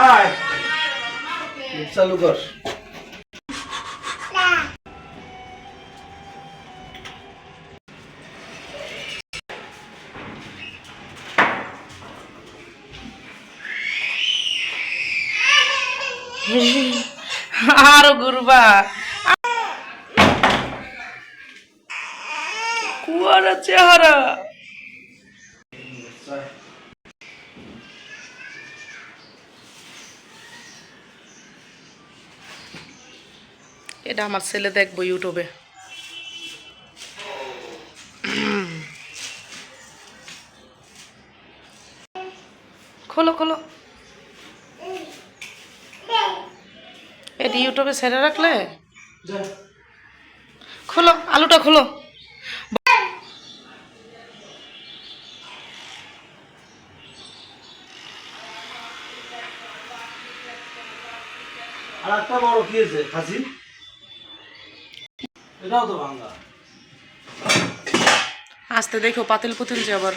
আয়। চালু কর। আরও ঘুরবা। কুয়ারা চেহারা। এটা আমার ছেলে দেখব ইউটিউবে। খোলো খোলো। এটা ইউটিউবে ছেড়ে রাখলে? খোলো আলুটা খোলো। আর একটা বড় কি আছে খাসি? এটাও তো ভাঙ্গা। আসতে দেখো, পাতিল পুতিল যে আবার।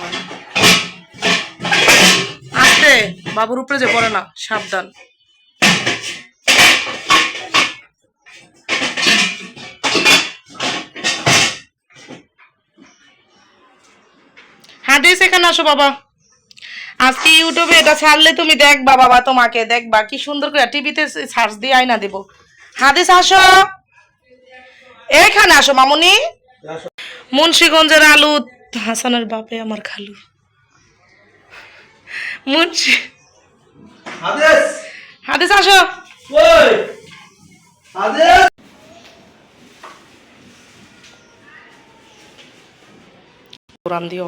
হয়। আস্তে, বাবুর উপরে যে পড়ে না, সাবধান। হাদিস এখানে আসো বাবা। আজকে ইউটিউবে এটা ছাড়লে তুমি দেখবা বাবা তোমাকে, দেখবা কি সুন্দর করে টিভিতে সার্চ দিয়ে আয়না দেবো। হাদিস আসো। এখানে আসো মামুনি। মুন্সিগঞ্জের আলু হাসানের বাপে আমার খালু। মুন্সি হাদিস। আসো। কোরআন দিও।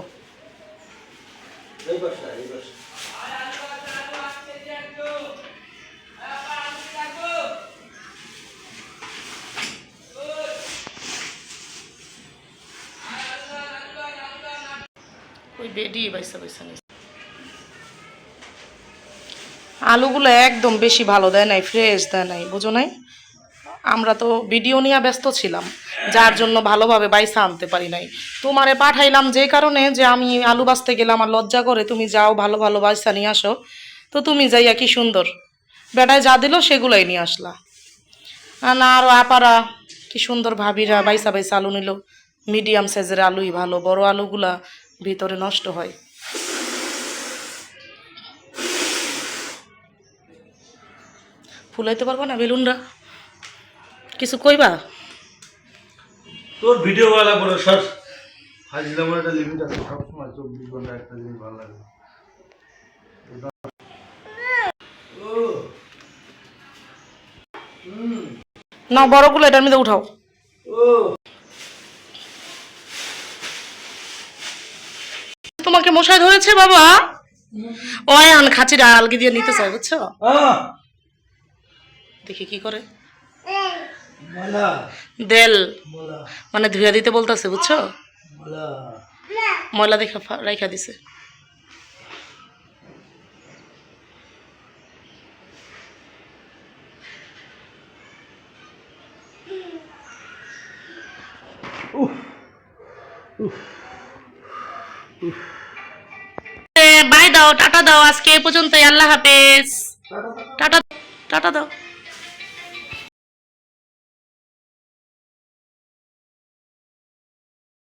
ওই বেডি বাইসা বাইসা নিছে। আলুগুলো একদম বেশি ভালো দেয় নাই ফ্রেশ দেয় নাই, বুঝো নাই? আমরা তো ভিডিও নিয়ে ব্যস্ত ছিলাম, যার জন্য ভালোভাবে বাইসা আনতে পারি নাই। তোমারে পাঠাইলাম যে কারণে যে আমি আলু বাঁচতে গেলাম আর লজ্জা করে, তুমি যাও ভালো ভালো বাইসা নিয়ে আসো, তো তুমি যাইয়া কি সুন্দর। বেটায় যা দিল সেগুলাই নিয়ে আসলা। না আরও আপারা, কি সুন্দর ভাবিরা বাইসা বাইসা আলু নিল। মিডিয়াম সাইজের আলুই ভালো, বড় আলুগুলা ভিতরে নষ্ট হয়। ফুলাইতে পারব না বেলুনরা? কিছু কইবা? তোর ভিডিও বেলা করে সর। হাজিলামের একটা লিমিট আছে সবসময় চব্বিশ ঘণ্টা একটা জিনিস ভালো লাগে না। বড়গুলো এটার মধ্যে উঠাও। তোমাকে মশাই ধরেছে বাবা? অয়ান খাচিরা আলগি দিয়ে নিতে চাই বুঝছ? দেখি কি করে। দেল। মানে ধুয়া দিতে বলতেছে বুঝছ? ময়লা দেখা রাইখা দিছে। বাই দাও টাটা দাও আজকে এ পর্যন্তই আল্লাহ হাফেজ। টাটা টাটা দাও।